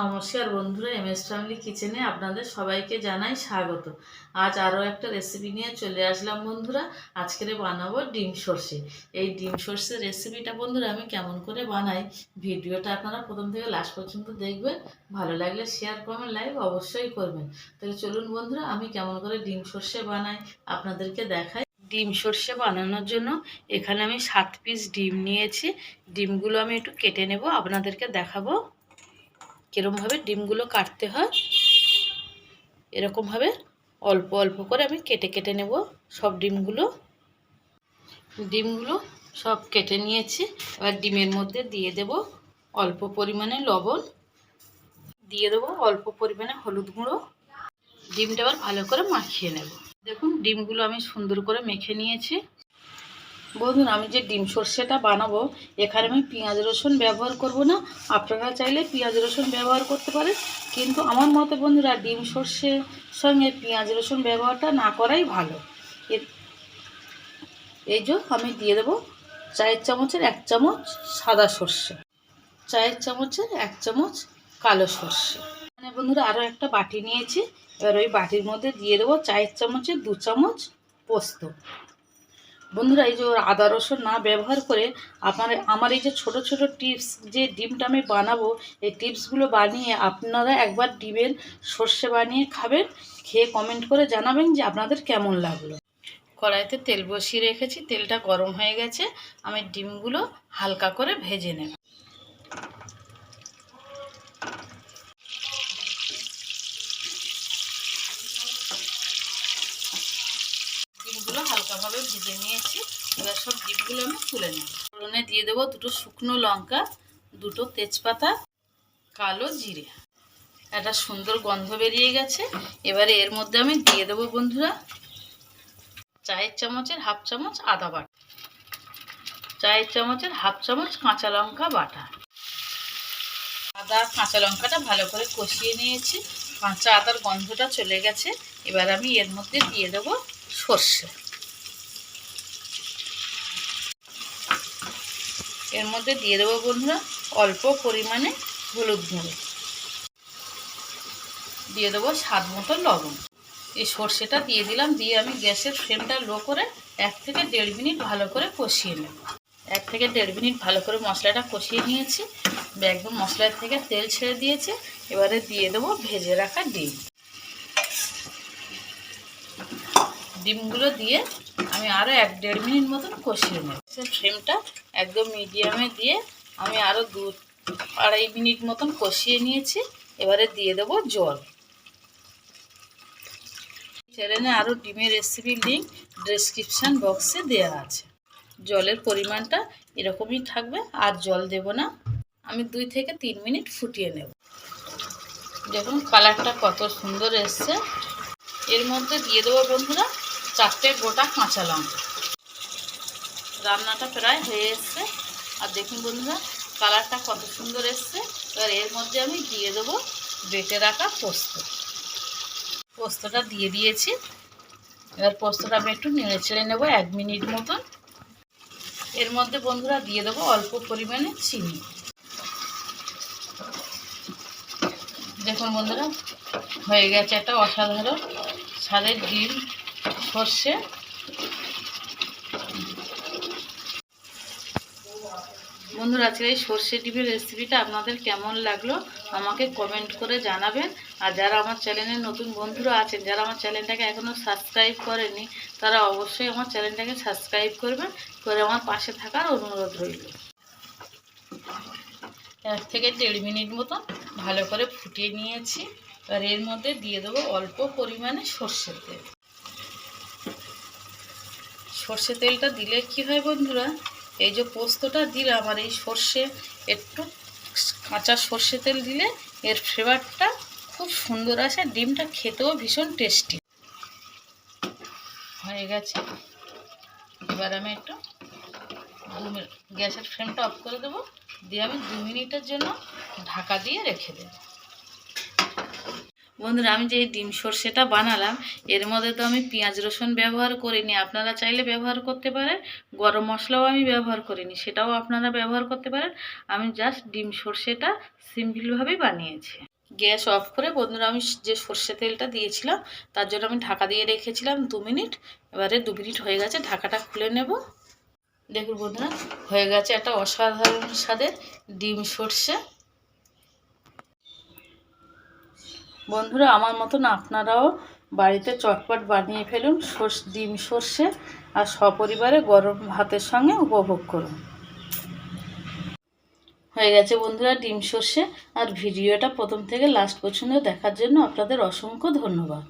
নমস্কার বন্ধুরা M S family কিচেনে আপনাদের সবাইকে জানাই স্বাগত। আজ আরও একটা রেসিপি নিয়ে চলে আসলাম বন্ধুরা, আজকের বানাবো ডিম সর্ষে। এই ডিম সর্ষে রেসিপিটা বন্ধুরা, আমি কেমন করে বানাই ভিডিওটা আপনারা প্রথম থেকে লাস্ট পর্যন্ত দেখবেন। ভালো লাগলে শেয়ার কমেন্ট লাইক অবশ্যই করবেন। তাহলে চলুন বন্ধুরা, আমি কেমন করে ডিম সর্ষে বানাই আপনাদেরকে দেখাই। ডিম সর্ষে বানানোর জন্য এখানে আমি সাত পিস ডিম নিয়েছি। ডিমগুলো আমি একটু কেটে নেব, আপনাদেরকে দেখাবো। কীরমভাবে ডিমগুলো কাটতে হয়, এরকমভাবে অল্প অল্প করে আমি কেটে কেটে নেব সব ডিমগুলো। ডিমগুলো সব কেটে নিয়েছি, এবার ডিমের মধ্যে দিয়ে দেব অল্প পরিমাণে লবণ, দিয়ে দেবো অল্প পরিমাণে হলুদ গুঁড়ো। ডিমটা আবার ভালো করে মাখিয়ে নেব। দেখুন, ডিমগুলো আমি সুন্দর করে মেখে নিয়েছি। বন্ধুরা, আমি যে ডিম সর্ষেটা বানাবো, এখানে আমি পেঁয়াজ রসুন ব্যবহার করব না। আপনারা চাইলে পেঁয়াজ রসুন ব্যবহার করতে পারেন, কিন্তু আমার মতে বন্ধুরা, ডিম সর্ষের সঙ্গে পেঁয়াজ রসুন ব্যবহারটা না করাই ভালো। এই যে আমি দিয়ে দেবো চায়ের চামচের এক চামচ সাদা সর্ষে, চায়ের চামচের এক চামচ কালো সর্ষে। মানে বন্ধুরা আরও একটা বাটি নিয়েছি, এবার ওই বাটির মধ্যে দিয়ে দেবো চায়ের চামচের দু চামচ পোস্ত। বন্ধুরা, এই যে আদা রসুন না ব্যবহার করে আপনার আমার এই যে ছোট ছোট টিপস, যে ডিমটা আমি বানাবো, এই টিপসগুলো বানিয়ে আপনারা একবার ডিমের সর্ষে বানিয়ে খাবেন। খেয়ে কমেন্ট করে জানাবেন যে আপনাদের কেমন লাগল। কড়াইতে তেল বসিয়ে রেখেছি, তেলটা গরম হয়ে গেছে। আমি ডিমগুলো হালকা করে ভেজে নেব ডিমগুলো হালকাভাবে ভেজে নিয়েছি এবার সব ডিমগুলো আমি তুলে নেব। ফোড়নে দিয়ে দেবো দুটো শুকনো লঙ্কা, দুটো তেজপাতা, কালো জিরে। একটা সুন্দর গন্ধ বেরিয়ে গেছে। এবারে এর মধ্যে আমি দিয়ে দেবো বন্ধুরা চায়ের চামচের হাফ চামচ আদা বাটা। চায়ের চামচের হাফ চামচ কাঁচা লঙ্কা বাটা। আদা, কাঁচা লঙ্কাটা ভালো করে কষিয়ে নিয়েছি। কাঁচা আদার গন্ধটা চলে গেছে। এবার আমি এর মধ্যে দিয়ে দেবো সর্ষে। এর মধ্যে দিয়ে দেবো বন্ধুরা অল্প পরিমাণে হলুদ গুঁড়ো। দিয়ে দেবো স্বাদ মতো লবণ। এই সর্ষেটা দিয়ে দিলাম, দিয়ে আমি গ্যাসের ফ্লেমটা লো করে এক থেকে দেড় মিনিট ভালো করে কষিয়ে নেব। এক থেকে দেড় মিনিট ভালো করে মশলাটা কষিয়ে নিয়েছি। একদম মশলার থেকে তেল ছেড়ে দিয়েছে। এবারে দিয়ে দেবো ভেজে রাখা ডিম। ডিমগুলো দিয়ে আমি আরও এক দেড় মিনিট মতন কষিয়ে নেব। ফ্লেমটা একদম মিডিয়ামে দিয়ে আমি আরও দু আড়াই মিনিট মতন কষিয়ে নিয়েছি। এবারে দিয়ে দেবো জল। চ্যানেলে আরও ডিমের রেসিপি লিঙ্ক ডেসক্রিপশান বক্সে দেওয়া আছে। জলের পরিমাণটা এরকমই থাকবে, আর জল দেব না। আমি দুই থেকে তিন মিনিট ফুটিয়ে নেব। দেখুন কালারটা কত সুন্দর এসছে। এর মধ্যে দিয়ে দেবো বন্ধুরা চারটে গোটা কাঁচা লঙ্কা। রান্নাটা প্রায় হয়ে এসছে। আর দেখুন বন্ধুরা, কালারটা কত সুন্দর এসছে। এবার এর মধ্যে আমি দিয়ে দেবো বেটে রাখা পোস্ত। পোস্তটা দিয়ে দিয়েছি। এবার পোস্তটা আমি একটু নেড়ে ছেড়ে নেব এক মিনিট মতন। এর মধ্যে বন্ধুরা দিয়ে দেবো অল্প পরিমাণে চিনি। দেখুন বন্ধুরা, হয়ে গেছে একটা অসাধারণ স্বাদের ডিম, সর্ষে বন্ধুরা আজকে এই সর্ষে ডিমের রেসিপিটা আপনাদের কেমন লাগল আমাকে কমেন্ট করে জানাবেন। আর যারা আমার চ্যানেলের নতুন বন্ধুরা আছেন, যারা আমার চ্যানেলটাকে এখনও সাবস্ক্রাইব করেনি তারা অবশ্যই আমার চ্যানেলটাকে সাবস্ক্রাইব করবেন, করে আমার পাশে থাকার অনুরোধ রইল। এক থেকে দেড় মিনিট মতন ভালো করে ফুটিয়ে নিয়েছি। এবার এর মধ্যে দিয়ে দেবো অল্প পরিমাণে সর্ষের তেল। সর্ষে তেলটা দিলে কি হয় বন্ধুরা এই যে পোস্তটা দিলাম আর এই সর্ষে, একটু কাঁচা সর্ষে তেল দিলে এর ফ্লেভারটা খুব সুন্দর আসে, ডিমটা খেতেও ভীষণ টেস্টি হয়ে গেছে। এবার আমি একটু গ্যাসের ফ্লেমটা অফ করে দেবো। দিয়ে আমি দু মিনিটের জন্য ঢাকা দিয়ে রেখে দেব। বন্ধুরা, আমি যে ডিম সর্ষেটা বানালাম, এর মধ্যে তো আমি পেঁয়াজ রসুন ব্যবহার করিনি। আপনারা চাইলে ব্যবহার করতে পারেন, গরম মশলাও আমি ব্যবহার করিনি, সেটাও আপনারা ব্যবহার করতে পারেন। আমি জাস্ট ডিম সর্ষেটা সিম্পলভাবেই বানিয়েছি। গ্যাস অফ করে বন্ধুরা, আমি যে সর্ষে তেলটা দিয়েছিলাম, তার জন্য আমি ঢাকা দিয়ে রেখেছিলাম দু মিনিট। এবারে দু মিনিট হয়ে গেছে, ঢাকাটা খুলে নেব। দেখুন বন্ধুরা, হয়ে গেছে একটা অসাধারণ স্বাদের ডিম সর্ষে। বন্ধুরা, আমার মতন আপনারাও বাড়িতে চটপট বানিয়ে ফেলুন, সর্ষ, ডিম, সর্ষে আর সপরিবারে গরম ভাতের সঙ্গে উপভোগ করুন। হয়ে গেছে বন্ধুরা ডিম, সর্ষে। আর ভিডিওটা প্রথম থেকে লাস্ট পর্যন্ত দেখার জন্য আপনাদের অসংখ্য ধন্যবাদ।